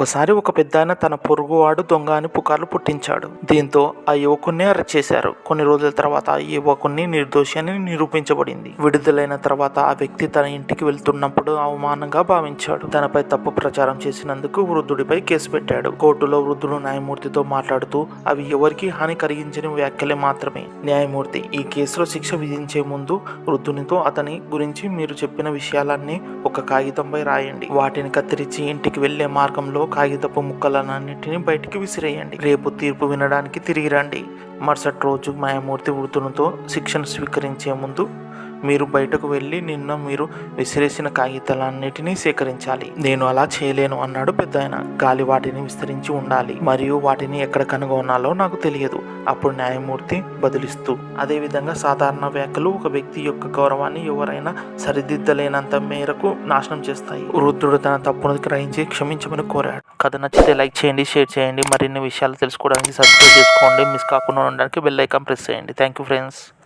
ఒకసారి ఒక పెద్దాయన తన పొరుగువాడు దొంగ అని పుకార్లు పుట్టించాడు. దీంతో ఆ యువకుణ్ణి అరెస్ట్ చేశారు. కొన్ని రోజుల తర్వాత ఆ యువకుణ్ణి నిర్దోషి అని నిరూపించబడింది. విడుదలైన తర్వాత ఆ వ్యక్తి తన ఇంటికి వెళ్తున్నప్పుడు అవమానంగా భావించాడు. తనపై తప్పు ప్రచారం చేసినందుకు వృద్ధుడిపై కేసు పెట్టాడు. కోర్టులో వృద్ధుడు న్యాయమూర్తితో మాట్లాడుతూ అవి ఎవరికి హాని కలిగించని వ్యాఖ్యలే మాత్రమే. న్యాయమూర్తి ఈ కేసులో శిక్ష విధించే ముందు వృద్ధునితో అతని గురించి మీరు చెప్పిన విషయాలన్నీ ఒక కాగితంపై రాయండి. వాటిని కత్తిరించి ఇంటికి వెళ్ళే మార్గంలో కాగితపు ముక్కలన్నింటినీ బయటికి విసిరేయండి. రేపు తీర్పు వినడానికి తిరిగి రండి. మరుసటి రోజు న్యాయమూర్తి వృద్ధునితో శిక్షను స్వీకరించే ముందు మీరు బయటకు వెళ్ళి నిన్న మీరు విసిరేసిన కాగితాలన్నిటినీ సేకరించాలి. నేను అలా చేయలేను అన్నాడు పెద్ద ఆయన గాలి వాటిని విస్తరించి ఉండాలి. మరియు వాటిని ఎక్కడ కనుగొనాలో నాకు తెలియదు. అప్పుడు న్యాయమూర్తి బదులిస్తూ అదేవిధంగా సాధారణ వ్యాఖ్యలు ఒక వ్యక్తి యొక్క గౌరవాన్ని ఎవరైనా సరిదిద్దలేనంత మేరకు నాశనం చేస్తాయి. వృద్ధుడు తన తప్పును గ్రహించి క్షమించమని కోరాడు. కథ నచ్చితే లైక్ చేయండి షేర్ చేయండి. మరిన్ని విషయాలు తెలుసుకోవడానికి సబ్స్క్రైబ్ చేసుకోండి. మిస్ కాకుండా ఉండడానికి బెల్ ఐకాన్ ప్రెస్ చేయండి. Thank you friends.